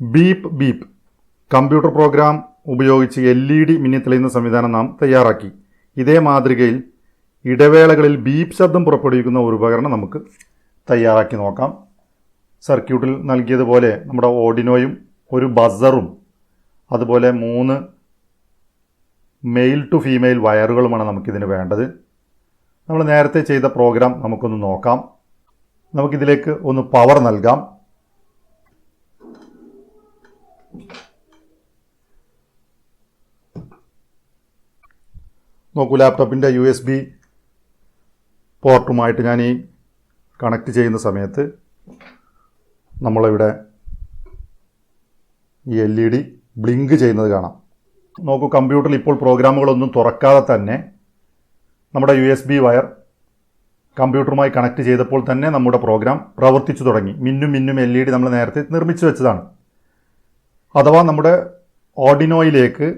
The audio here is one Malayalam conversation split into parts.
ബീപ്പ് ബീപ്പ് കമ്പ്യൂട്ടർ പ്രോഗ്രാം ഉപയോഗിച്ച് എൽ ഇ ഡി മിന്നിത്തെളിയുന്ന സംവിധാനം നാം തയ്യാറാക്കി. ഇതേ മാതൃകയിൽ ഇടവേളകളിൽ ബീപ്പ് ശബ്ദം പുറപ്പെടുവിക്കുന്ന ഒരു ഉപകരണം നമുക്ക് തയ്യാറാക്കി നോക്കാം. സർക്യൂട്ടിൽ നൽകിയതുപോലെ നമ്മുടെ ഓഡിനോയും ഒരു ബസറും അതുപോലെ മൂന്ന് മെയിൽ ടു ഫീമെയിൽ വയറുകളുമാണ് നമുക്കിതിന് വേണ്ടത്. നമ്മൾ നേരത്തെ ചെയ്ത പ്രോഗ്രാം നമുക്കൊന്ന് നോക്കാം. നമുക്കിതിലേക്ക് ഒന്ന് പവർ നൽകാം. നോക്കൂ ലാപ്ടോപ്പിന്റെ യു എസ് ബി പോർട്ടുമായിട്ട് ഞാൻ ഈ കണക്ട് ചെയ്യുന്ന സമയത്ത് നമ്മളിവിടെ ഈ എൽ ഇ ഡി ബ്ലിങ്ക് ചെയ്യുന്നത് കാണാം. നോക്കൂ കമ്പ്യൂട്ടറിൽ ഇപ്പോൾ പ്രോഗ്രാമുകളൊന്നും തുറക്കാതെ തന്നെ നമ്മുടെ യു എസ് ബി വയർ കമ്പ്യൂട്ടറുമായി കണക്ട് ചെയ്തപ്പോൾ തന്നെ നമ്മുടെ പ്രോഗ്രാം പ്രവർത്തിച്ചു തുടങ്ങി. മിന്നും മിന്നും എൽ ഇ ഡി നമ്മൾ നേരത്തെ നിർമ്മിച്ചു വെച്ചതാണ്. അഥവാ നമ്മുടെ ഓർഡിനോയിലേക്ക്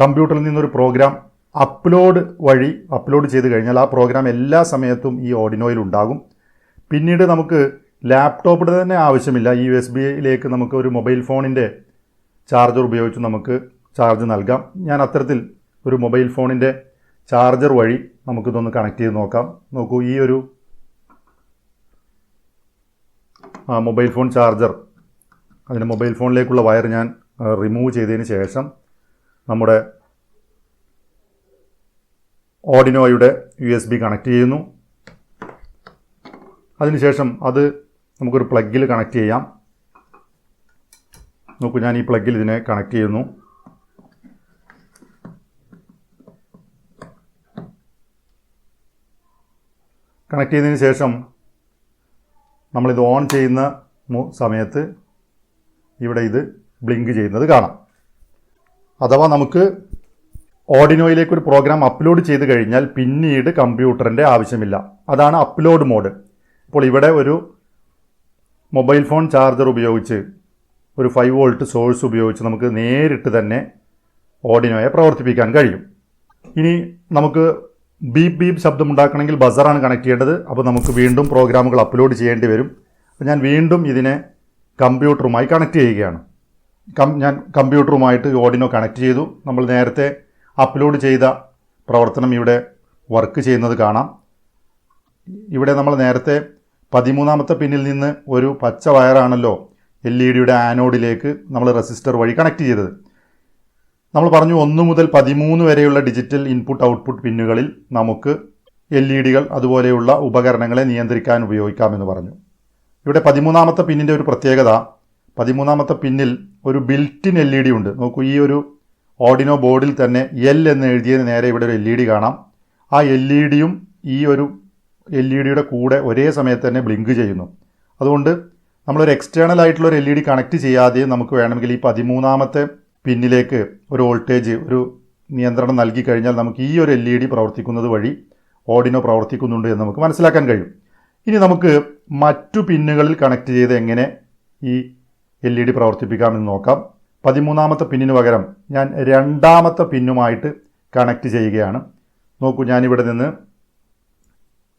കമ്പ്യൂട്ടറിൽ നിന്നൊരു പ്രോഗ്രാം അപ്ലോഡ് വഴി അപ്ലോഡ് ചെയ്ത് കഴിഞ്ഞാൽ ആ പ്രോഗ്രാം എല്ലാ സമയത്തും ഈ ഓർഡിനോയിൽ ഉണ്ടാകും. പിന്നീട് നമുക്ക് ലാപ്ടോപ്പിന്റെ തന്നെ ആവശ്യമില്ല. ഈ യു എസ് ബിയിലേക്ക് നമുക്ക് ഒരു മൊബൈൽ ഫോണിന്റെ ചാർജർ ഉപയോഗിച്ച് നമുക്ക് ചാർജ് നൽകാം. ഞാൻ അത്തരത്തിൽ ഒരു മൊബൈൽ ഫോണിന്റെ ചാർജർ വഴി നമുക്കിതൊന്ന് കണക്ട് ചെയ്ത് നോക്കാം. നോക്കൂ ഈ ഒരു മൊബൈൽ ഫോൺ ചാർജർ. അതിന്റെ മൊബൈൽ ഫോണിലേക്കുള്ള വയർ ഞാൻ റിമൂവ് ചെയ്തതിന് ശേഷം നമ്മുടെ ഓഡിനോയുടെ യു എസ് ബി കണക്ട് ചെയ്യുന്നു. അതിനുശേഷം അത് നമുക്കൊരു പ്ലഗിൽ കണക്ട് ചെയ്യാം. നോക്കൂ ഞാൻ ഈ പ്ലഗിൽ ഇതിനെ കണക്ട് ചെയ്യുന്നു. കണക്ട് ചെയ്തതിന് ശേഷം നമ്മളിത് ഓൺ ചെയ്യുന്ന സമയത്ത് ഇവിടെ ഇത് ബ്ലിങ്ക് ചെയ്യുന്നത് കാണാം. അഥവാ നമുക്ക് ഓഡിനോയിലേക്ക് ഒരു പ്രോഗ്രാം അപ്ലോഡ് ചെയ്ത് കഴിഞ്ഞാൽ പിന്നീട് കമ്പ്യൂട്ടറിന്റെ ആവശ്യമില്ല. അതാണ് അപ്ലോഡ് മോഡ് ഇപ്പോൾ ഇവിടെ ഒരു മൊബൈൽ ഫോൺ ചാർജർ ഉപയോഗിച്ച് ഒരു ഫൈവ് വോൾട്ട് സോഴ്സ് ഉപയോഗിച്ച് നമുക്ക് നേരിട്ട് തന്നെ ഓഡിനോയെ പ്രവർത്തിപ്പിക്കാൻ കഴിയും. ഇനി നമുക്ക് ബീപ്പ് ബീപ്പ് ശബ്ദം ഉണ്ടാക്കണമെങ്കിൽ ബസറാണ് കണക്ട് ചെയ്യേണ്ടത്. അപ്പോൾ നമുക്ക് വീണ്ടും പ്രോഗ്രാമുകൾ അപ്ലോഡ് ചെയ്യേണ്ടി വരും. അപ്പോൾ ഞാൻ വീണ്ടും ഇതിനെ കമ്പ്യൂട്ടറുമായി കണക്ട് ചെയ്യുകയാണ്. ഞാൻ കമ്പ്യൂട്ടറുമായിട്ട് ഓഡിനോ കണക്ട് ചെയ്തു. നമ്മൾ നേരത്തെ അപ്ലോഡ് ചെയ്ത പ്രവർത്തനം ഇവിടെ വർക്ക് ചെയ്യുന്നത് കാണാം. ഇവിടെ നമ്മൾ നേരത്തെ പതിമൂന്നാമത്തെ പിന്നിൽ നിന്ന് ഒരു പച്ച വയറാണല്ലോ എൽ ഇ ഡിയുടെ ആനോഡിലേക്ക് നമ്മൾ റെസിസ്റ്റർ വഴി കണക്ട് ചെയ്തത്. നമ്മൾ പറഞ്ഞു ഒന്ന് മുതൽ പതിമൂന്ന് വരെയുള്ള ഡിജിറ്റൽ ഇൻപുട്ട് ഔട്ട്പുട്ട് പിന്നുകളിൽ നമുക്ക് എൽ ഇ ഡികൾ അതുപോലെയുള്ള ഉപകരണങ്ങളെ നിയന്ത്രിക്കാൻ ഉപയോഗിക്കാമെന്ന് പറഞ്ഞു. ഇവിടെ പതിമൂന്നാമത്തെ പിന്നിന്റെ ഒരു പ്രത്യേകത പതിമൂന്നാമത്തെ പിന്നിൽ ഒരു ബിൽറ്റിൻ എൽ ഇ ഡി ഉണ്ട്. നോക്കൂ ഈ ഒരു ഓഡിനോ ബോർഡിൽ തന്നെ എൽ എന്ന് എഴുതിയതിന് നേരെ ഇവിടെ ഒരു എൽ ഇ ഡി കാണാം. ആ എൽ ഇ ഡിയും ഈ ഒരു എൽ ഇ ഡിയുടെ കൂടെ ഒരേ സമയത്ത് തന്നെ ബ്ലിങ്ക് ചെയ്യുന്നു. അതുകൊണ്ട് നമ്മളൊരു എക്സ്റ്റേണൽ ആയിട്ടുള്ള ഒരു എൽ ഇ ഡി കണക്ട് ചെയ്യാതെ നമുക്ക് വേണമെങ്കിൽ ഈ പതിമൂന്നാമത്തെ പിന്നിലേക്ക് ഒരു വോൾട്ടേജ് ഒരു നിയന്ത്രണം നൽകി കഴിഞ്ഞാൽ നമുക്ക് ഈ ഒരു എൽ ഇ ഡി പ്രവർത്തിക്കുന്നത് വഴി ഓഡിനോ പ്രവർത്തിക്കുന്നുണ്ട് എന്ന് നമുക്ക് മനസ്സിലാക്കാൻ കഴിയും. ഇനി നമുക്ക് മറ്റു പിന്നുകളിൽ കണക്ട് ചെയ്ത് എങ്ങനെ ഈ എൽ ഇ ഡി പ്രവർത്തിപ്പിക്കാമെന്ന് നോക്കാം. പതിമൂന്നാമത്തെ പിന്നിന് പകരം ഞാൻ രണ്ടാമത്തെ പിന്നുമായിട്ട് കണക്ട് ചെയ്യുകയാണ്. നോക്കൂ ഞാനിവിടെ നിന്ന്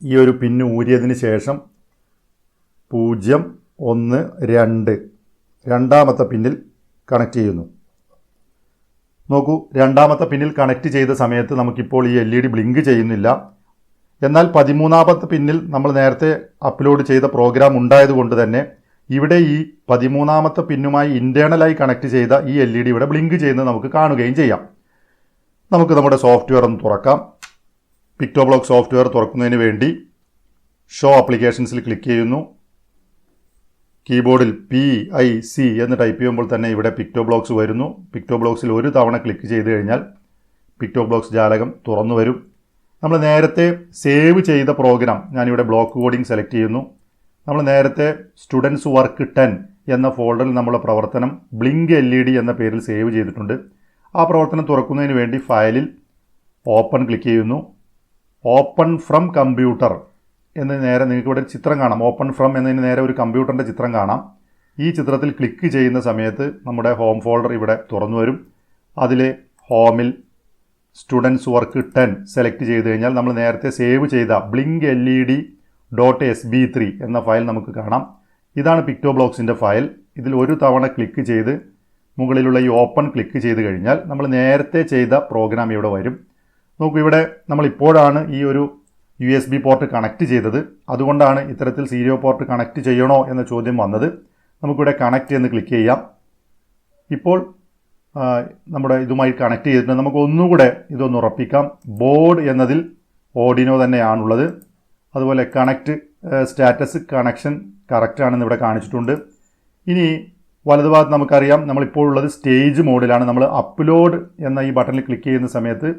ഈ ഒരു പിന്ന് ഊരിയതിന് ശേഷം പൂജ്യം ഒന്ന് രണ്ട് രണ്ടാമത്തെ പിന്നിൽ കണക്ട് ചെയ്യുന്നു. നോക്കൂ രണ്ടാമത്തെ പിന്നിൽ കണക്ട് ചെയ്ത സമയത്ത് നമുക്കിപ്പോൾ ഈ എൽ ഇ ഡി ബ്ലിങ്ക് ചെയ്യുന്നില്ല. എന്നാൽ പതിമൂന്നാമത്തെ പിന്നിൽ നമ്മൾ നേരത്തെ അപ്ലോഡ് ചെയ്ത പ്രോഗ്രാം ഉണ്ടായതുകൊണ്ട് തന്നെ ഇവിടെ ഈ പതിമൂന്നാമത്തെ പിന്നുമായി ഇന്റേർണലായി കണക്ട് ചെയ്ത ഈ എൽ ഇ ഡി ഇവിടെ ബ്ലിങ്ക് ചെയ്യുന്നത് നമുക്ക് കാണുകയും ചെയ്യാം. നമുക്ക് നമ്മുടെ സോഫ്റ്റ്വെയർ ഒന്ന് തുറക്കാം. പിക്ടോബ്ലോക്ക് സോഫ്റ്റ്വെയർ തുറക്കുന്നതിന് വേണ്ടി ഷോ ആപ്ലിക്കേഷൻസിൽ ക്ലിക്ക് ചെയ്യുന്നു. കീബോർഡിൽ പി ഐ സി എന്ന് ടൈപ്പ് ചെയ്യുമ്പോൾ തന്നെ ഇവിടെ പിക്ടോ ബ്ലോക്സ് വരുന്നു. പിക്ടോ ബ്ലോക്സിൽ ഒരു തവണ ക്ലിക്ക് ചെയ്ത് കഴിഞ്ഞാൽ പിക്ടോ ബ്ലോക്സ് ജാലകം തുറന്നു വരും. നമ്മൾ നേരത്തെ സേവ് ചെയ്ത പ്രോഗ്രാം ഞാനിവിടെ ബ്ലോക്ക് കോഡിംഗ് സെലക്ട് ചെയ്യുന്നു. നമ്മൾ നേരത്തെ സ്റ്റുഡൻസ് വർക്ക് ടെൻ എന്ന ഫോൾഡറിൽ നമ്മളെ പ്രവർത്തനം ബ്ലിങ്ക് എൽ ഇ ഡി എന്ന പേരിൽ സേവ് ചെയ്തിട്ടുണ്ട്. ആ പ്രവർത്തനം തുറക്കുന്നതിന് വേണ്ടി ഫയലിൽ ഓപ്പൺ ക്ലിക്ക് ചെയ്യുന്നു. ഓപ്പൺ ഫ്രം കമ്പ്യൂട്ടർ എന്ന് നേരെ നിങ്ങൾക്ക് ഇവിടെ ചിത്രം കാണാം. ഓപ്പൺ ഫ്രം എന്നതിന് നേരെ ഒരു കമ്പ്യൂട്ടറിന്റെ ചിത്രം കാണാം. ഈ ചിത്രത്തിൽ ക്ലിക്ക് ചെയ്യുന്ന സമയത്ത് നമ്മുടെ ഹോം ഫോൾഡർ ഇവിടെ തുറന്നു വരും. അതിൽ ഹോമിൽ സ്റ്റുഡൻസ് വർക്ക് ടെൻ സെലക്ട് ചെയ്ത് കഴിഞ്ഞാൽ നമ്മൾ നേരത്തെ സേവ് ചെയ്ത blink L E D dot S B three എന്ന ഫയൽ നമുക്ക് കാണാം. ഇതാണ് പിക്ടോ ബ്ലോക്സിന്റെ ഫയൽ ഇതിൽ ഒരു തവണ ക്ലിക്ക് ചെയ്ത് മുകളിലുള്ള ഈ ഓപ്പൺ ക്ലിക്ക് ചെയ്ത് കഴിഞ്ഞാൽ നമ്മൾ നേരത്തെ ചെയ്ത പ്രോഗ്രാം ഇവിടെ വരും. നോക്കൂ ഇവിടെ നമ്മൾ ഇപ്പോഴാണ് ഈ ഒരു U S B port connect ചെയ്തത്. അതുകൊണ്ടാണ് ഇത്തരത്തിൽ സീരിയോ പോർട്ട് കണക്ട് ചെയ്യണോ എന്ന ചോദ്യം വന്നത്. നമുക്കിവിടെ കണക്ട് എന്ന് ക്ലിക്ക് ചെയ്യാം. ഇപ്പോൾ നമ്മുടെ ഇതുമായി കണക്ട് ചെയ്തിട്ടുണ്ട് നമുക്ക് ഒന്നുകൂടെ ഇതൊന്ന് ഉറപ്പിക്കാം. ബോർഡ് എന്നതിൽ ഓഡിനോ തന്നെയാണുള്ളത്. അതുപോലെ കണക്ട് സ്റ്റാറ്റസ് കണക്ഷൻ കറക്റ്റ് ആണെന്ന് ഇവിടെ കാണിച്ചിട്ടുണ്ട്. ഇനി വലതുഭാഗത്ത് നമുക്കറിയാം നമ്മളിപ്പോൾ ഉള്ളത് സ്റ്റേജ് മോഡിലാണ് നമ്മൾ അപ്ലോഡ് എന്ന ഈ ബട്ടണിൽ ക്ലിക്ക് ചെയ്യുന്ന സമയത്ത്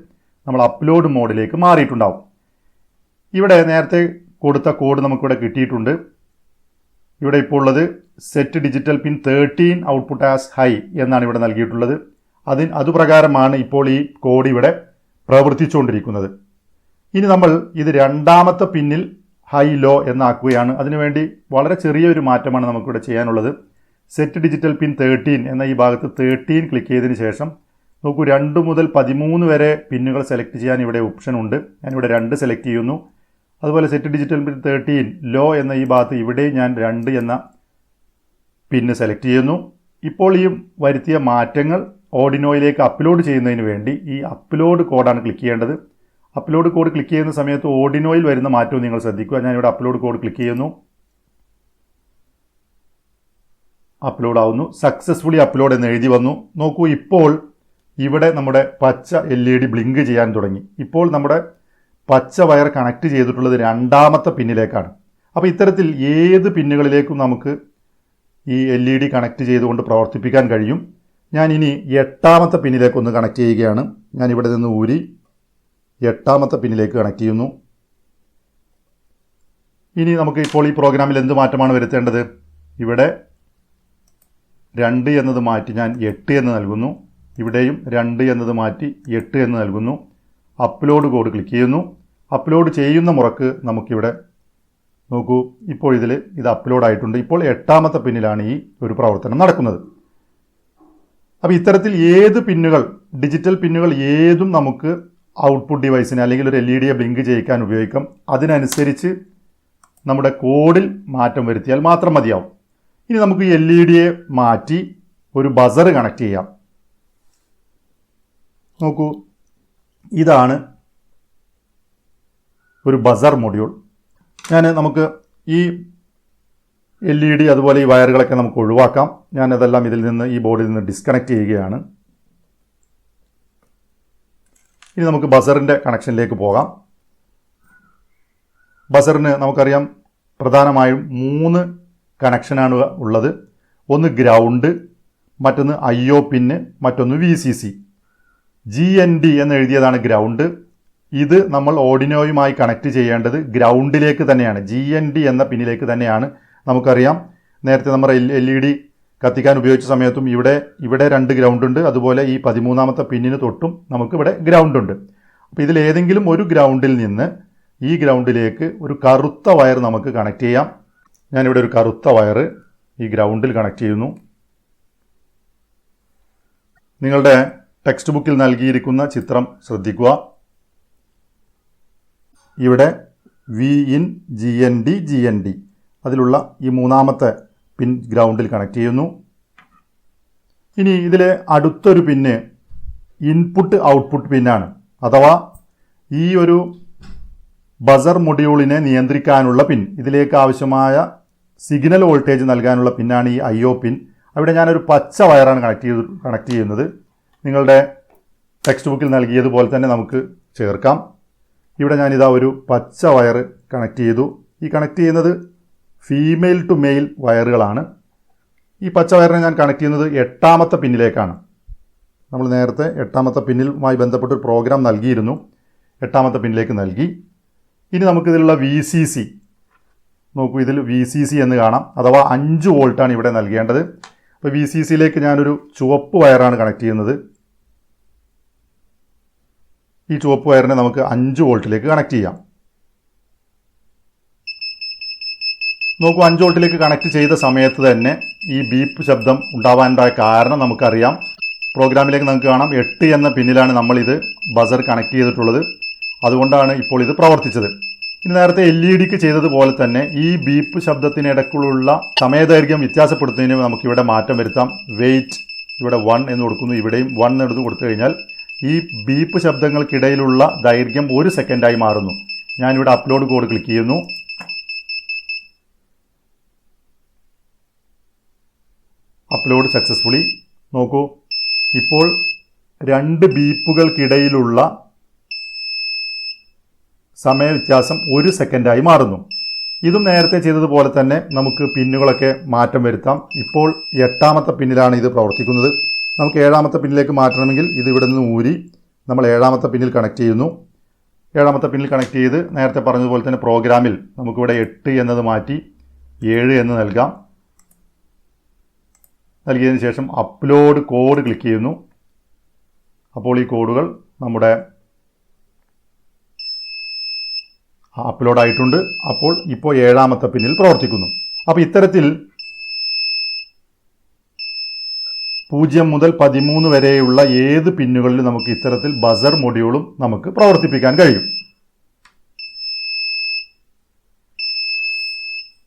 നമ്മൾ അപ്ലോഡ് മോഡിലേക്ക് മാറിയിട്ടുണ്ടാവും. ഇവിടെ നേരത്തെ കൊടുത്ത കോഡ് നമുക്കിവിടെ കിട്ടിയിട്ടുണ്ട്. ഇവിടെ ഇപ്പോൾ ഉള്ളത് set digital pin thirteen output as high എന്നാണ് ഇവിടെ നൽകിയിട്ടുള്ളത്. അതിന് അതുപ്രകാരമാണ് ഇപ്പോൾ ഈ കോഡ് ഇവിടെ പ്രവർത്തിച്ചുകൊണ്ടിരിക്കുന്നത്. ഇനി നമ്മൾ ഇത് രണ്ടാമത്തെ പിന്നിൽ ഹൈ ലോ എന്നാക്കുകയാണ്. അതിനുവേണ്ടി വളരെ ചെറിയൊരു മാറ്റമാണ് നമുക്കിവിടെ ചെയ്യാനുള്ളത്. സെറ്റ് ഡിജിറ്റൽ പിൻ തേർട്ടീൻ എന്ന ഈ ഭാഗത്ത് തേർട്ടീൻ ക്ലിക്ക് ചെയ്തതിന് ശേഷം നോക്കൂ രണ്ട് മുതൽ പതിമൂന്ന് വരെ പിന്നുകൾ സെലക്ട് ചെയ്യാൻ ഇവിടെ ഓപ്ഷൻ ഉണ്ട്. ഞാനിവിടെ രണ്ട് സെലക്ട് ചെയ്യുന്നു. അതുപോലെ set digital pin thirteen low എന്ന ഈ ഭാഗത്ത് ഇവിടെ ഞാൻ രണ്ട് എന്ന പിന്ന് സെലക്ട് ചെയ്യുന്നു. ഇപ്പോൾ ഈ വരുത്തിയ മാറ്റങ്ങൾ ഓഡിനോയിലേക്ക് അപ്ലോഡ് ചെയ്യുന്നതിന് വേണ്ടി ഈ അപ്ലോഡ് കോഡാണ് ക്ലിക്ക് ചെയ്യേണ്ടത്. അപ്ലോഡ് കോഡ് ക്ലിക്ക് ചെയ്യുന്ന സമയത്ത് ഓഡിനോയിൽ വരുന്ന മാറ്റവും നിങ്ങൾ ശ്രദ്ധിക്കുക. ഞാനിവിടെ അപ്ലോഡ് കോഡ് ക്ലിക്ക് ചെയ്യുന്നു. അപ്ലോഡ് ആവുന്നു. സക്സസ്ഫുള്ളി അപ്ലോഡ് എന്ന് എഴുതി വന്നു. നോക്കൂ ഇപ്പോൾ ഇവിടെ നമ്മുടെ പച്ച എൽ ഇ ഡി ബ്ലിങ്ക് ചെയ്യാൻ തുടങ്ങി. ഇപ്പോൾ നമ്മുടെ പച്ച വയർ കണക്ട് ചെയ്തിട്ടുള്ളത് രണ്ടാമത്തെ പിന്നിലേക്കാണ്. അപ്പോൾ ഇത്തരത്തിൽ ഏത് പിന്നുകളിലേക്കും നമുക്ക് ഈ എൽ ഇ ഡി കണക്ട് ചെയ്തുകൊണ്ട് പ്രവർത്തിപ്പിക്കാൻ കഴിയും. ഞാൻ ഇനി എട്ടാമത്തെ പിന്നിലേക്ക് ഒന്ന് കണക്ട് ചെയ്യുകയാണ്. ഞാൻ ഇവിടെ നിന്ന് ഊരി എട്ടാമത്തെ പിന്നിലേക്ക് കണക്ട് ചെയ്യുന്നു. ഇനി നമുക്ക് ഇപ്പോൾ ഈ പ്രോഗ്രാമിൽ എന്ത് മാറ്റമാണ് വരുത്തേണ്ടത്? ഇവിടെ രണ്ട് എന്നത് മാറ്റി ഞാൻ എട്ട് എന്ന് നൽകുന്നു. ഇവിടെയും രണ്ട് എന്നത് മാറ്റി എട്ട് എന്ന് നൽകുന്നു. അപ്ലോഡ് കോഡ് ക്ലിക്ക് ചെയ്യുന്നു. അപ്ലോഡ് ചെയ്യുന്ന മുറക്ക് നമുക്കിവിടെ നോക്കൂ ഇപ്പോൾ ഇതിൽ ഇത് അപ്ലോഡ് ആയിട്ടുണ്ട്. ഇപ്പോൾ എട്ടാമത്തെ പിന്നിലാണ് ഈ ഒരു പ്രവർത്തനം നടക്കുന്നത്. അപ്പോൾ ഇത്തരത്തിൽ ഏത് പിന്നുകൾ ഡിജിറ്റൽ പിന്നുകൾ ഏതും നമുക്ക് ഔട്ട്പുട്ട് ഡിവൈസിന് അല്ലെങ്കിൽ ഒരു എൽ ഇ ഡിയെ ബ്ലിങ്ക് ചെയ്യിക്കാൻ ഉപയോഗിക്കാം. അതിനനുസരിച്ച് നമ്മുടെ കോഡിൽ മാറ്റം വരുത്തിയാൽ മാത്രം മതിയാവും. ഇനി നമുക്ക് എൽ ഇ ഡിയെ മാറ്റി ഒരു ബസർ കണക്ട് ചെയ്യാം. നോക്കൂ ഇതാണ് ഒരു ബസർ മൊഡ്യൂൾ ഞാൻ നമുക്ക് ഈ എൽ ഇ ഡി അതുപോലെ ഈ വയറുകളൊക്കെ നമുക്ക് ഒഴിവാക്കാം. ഞാൻ അതെല്ലാം ഇതിൽ നിന്ന് ഈ ബോർഡിൽ നിന്ന് ഡിസ്കണക്ട് ചെയ്യുകയാണ്. ഇനി നമുക്ക് ബസറിന്റെ കണക്ഷനിലേക്ക് പോകാം. ബസറിന് നമുക്കറിയാം പ്രധാനമായും മൂന്ന് കണക്ഷനാണ് ഉള്ളത്. ഒന്ന് ഗ്രൗണ്ട് മറ്റൊന്ന് ഐ ഒ പിന്ന് മറ്റൊന്ന് V C C. G N D എന്ന് എഴുതിയതാണ് ഗ്രൗണ്ട്. ഇത് നമ്മൾ ഓഡിനോയുമായി കണക്ട് ചെയ്യേണ്ടത് ഗ്രൗണ്ടിലേക്ക് തന്നെയാണ്. ജി എൻ ഡി എന്ന പിന്നിലേക്ക് തന്നെയാണ്. നമുക്കറിയാം നേരത്തെ നമ്മൾ എൽ എൽ ഇ ഡി കത്തിക്കാൻ ഉപയോഗിച്ച സമയത്തും ഇവിടെ ഇവിടെ രണ്ട് ഗ്രൗണ്ട് ഉണ്ട് അതുപോലെ ഈ പതിമൂന്നാമത്തെ പിന്നിന് തൊട്ടും നമുക്കിവിടെ ഗ്രൗണ്ട് ഉണ്ട് അപ്പോൾ ഇതിൽ ഏതെങ്കിലും ഒരു ഗ്രൗണ്ടിൽ നിന്ന് ഈ ഗ്രൗണ്ടിലേക്ക് ഒരു കറുത്ത വയർ നമുക്ക് കണക്ട് ചെയ്യാം. ഞാനിവിടെ ഒരു കറുത്ത വയർ ഈ ഗ്രൗണ്ടിൽ കണക്ട് ചെയ്യുന്നു. നിങ്ങളുടെ ടെക്സ്റ്റ് ബുക്കിൽ നൽകിയിരിക്കുന്ന ചിത്രം ശ്രദ്ധിക്കുക. ഇവിടെ V in G N D G N D അതിലുള്ള ഈ മൂന്നാമത്തെ പിൻ ഗ്രൗണ്ടിൽ കണക്ട് ചെയ്യുന്നു. ഇനി ഇതിലെ അടുത്തൊരു പിന്ന് ഇൻപുട്ട് ഔട്ട്പുട്ട് പിന്നാണ് അഥവാ ഈ ഒരു ബസർ മൊഡ്യൂളിനെ നിയന്ത്രിക്കാനുള്ള പിൻ ഇതിലേക്ക് ആവശ്യമായ സിഗ്നൽ വോൾട്ടേജ് നൽകാനുള്ള പിന്നാണ് ഈ ഐ ഒ പിൻ അവിടെ ഞാനൊരു പച്ച വയറാണ് കണക്ട് ചെയ്ത് കണക്ട് ചെയ്യുന്നത്. നിങ്ങളുടെ ടെക്സ്റ്റ് ബുക്കിൽ നൽകിയതുപോലെ തന്നെ നമുക്ക് ചേർക്കാം. ഇവിടെ ഞാനിതാ ഒരു പച്ച വയർ കണക്ട് ചെയ്തു. ഈ കണക്ട് ചെയ്യുന്നത് ഫീമെയിൽ ടു മെയിൽ വയറുകളാണ്. ഈ പച്ച വയറിനെ ഞാൻ കണക്ട് ചെയ്യുന്നത് എട്ടാമത്തെ പിന്നിലേക്കാണ്. നമ്മൾ നേരത്തെ എട്ടാമത്തെ പിന്നിലുമായി ബന്ധപ്പെട്ട ഒരു പ്രോഗ്രാം നൽകിയിരുന്നു. എട്ടാമത്തെ പിന്നിലേക്ക് നൽകി. ഇനി നമുക്കിതിലുള്ള വി സി സി നോക്കൂ ഇതിൽ വി സി സി എന്ന് കാണാം. അഥവാ അഞ്ച് വോൾട്ടാണ് ഇവിടെ നൽകേണ്ടത്. അപ്പോൾ വി സി സിയിലേക്ക് ഞാനൊരു ചുവപ്പ് വയറാണ് കണക്ട് ചെയ്യുന്നത്. ഈ ചുവപ്പ് വയറിനെ നമുക്ക് അഞ്ച് വോൾട്ടിലേക്ക് കണക്ട് ചെയ്യാം. നോക്കൂ അഞ്ച് വോൾട്ടിലേക്ക് കണക്ട് ചെയ്ത സമയത്ത് തന്നെ ഈ ബീപ്പ് ശബ്ദം ഉണ്ടാവാനുണ്ടായ കാരണം നമുക്കറിയാം. പ്രോഗ്രാമിലേക്ക് നമുക്ക് കാണാം. എട്ട് എന്ന പിന്നിലാണ് നമ്മളിത് ബസർ കണക്ട് ചെയ്തിട്ടുള്ളത്. അതുകൊണ്ടാണ് ഇപ്പോൾ ഇത് പ്രവർത്തിച്ചത്. ഇനി നേരത്തെ എൽ ഇ ഡിക്ക് ചെയ്തതുപോലെ തന്നെ ഈ ബീപ്പ് ശബ്ദത്തിനിടക്കുള്ള സമയദൈർഘ്യം വ്യത്യാസപ്പെടുത്തുന്നതിന് നമുക്കിവിടെ മാറ്റം വരുത്താം. വെയിറ്റ് ഇവിടെ വൺ എന്ന് കൊടുക്കുന്നു. ഇവിടെയും വൺ എടുത്ത് കൊടുത്തു കഴിഞ്ഞാൽ ഈ ബീപ്പ് ശബ്ദങ്ങൾക്കിടയിലുള്ള ദൈർഘ്യം ഒരു സെക്കൻഡായി മാറുന്നു. ഞാനിവിടെ അപ്ലോഡ് കോഡ് ക്ലിക്ക് ചെയ്യുന്നു. Upload successfully. നോക്കൂ ഇപ്പോൾ രണ്ട് ബീപ്പുകൾക്കിടയിലുള്ള സമയവ്യത്യാസം ഒരു സെക്കൻഡായി മാറുന്നു. ഇതും നേരത്തെ ചെയ്തതുപോലെ തന്നെ നമുക്ക് പിന്നുകളൊക്കെ മാറ്റം വരുത്താം. ഇപ്പോൾ എട്ടാമത്തെ പിന്നിലാണ് ഇത് പ്രവർത്തിക്കുന്നത്. നമുക്ക് ഏഴാമത്തെ പിന്നിലേക്ക് മാറ്റണമെങ്കിൽ ഇത് ഇവിടെ നിന്ന് ഊരി നമ്മൾ ഏഴാമത്തെ പിന്നിൽ കണക്ട് ചെയ്യുന്നു. ഏഴാമത്തെ പിന്നിൽ കണക്ട് ചെയ്ത് നേരത്തെ പറഞ്ഞതുപോലെ തന്നെ പ്രോഗ്രാമിൽ നമുക്കിവിടെ എട്ട് എന്നത് മാറ്റി ഏഴ് എന്ന് നൽകാം. നൽകിയതിന് ശേഷം അപ്ലോഡ് കോഡ് ക്ലിക്ക് ചെയ്യുന്നു. അപ്പോൾ ഈ കോഡുകൾ നമ്മുടെ അപ്ലോഡ് ആയിട്ടുണ്ട്. അപ്പോൾ ഇപ്പോൾ ഏഴാമത്തെ പിന്നിൽ പ്രവർത്തിക്കുന്നു. അപ്പോൾ ഇത്തരത്തിൽ പൂജ്യം മുതൽ പതിമൂന്ന് വരെയുള്ള ഏത് പിന്നുകളിലും നമുക്ക് ഇത്തരത്തിൽ ബസർ മൊഡ്യൂളും നമുക്ക് പ്രവർത്തിപ്പിക്കാൻ കഴിയും.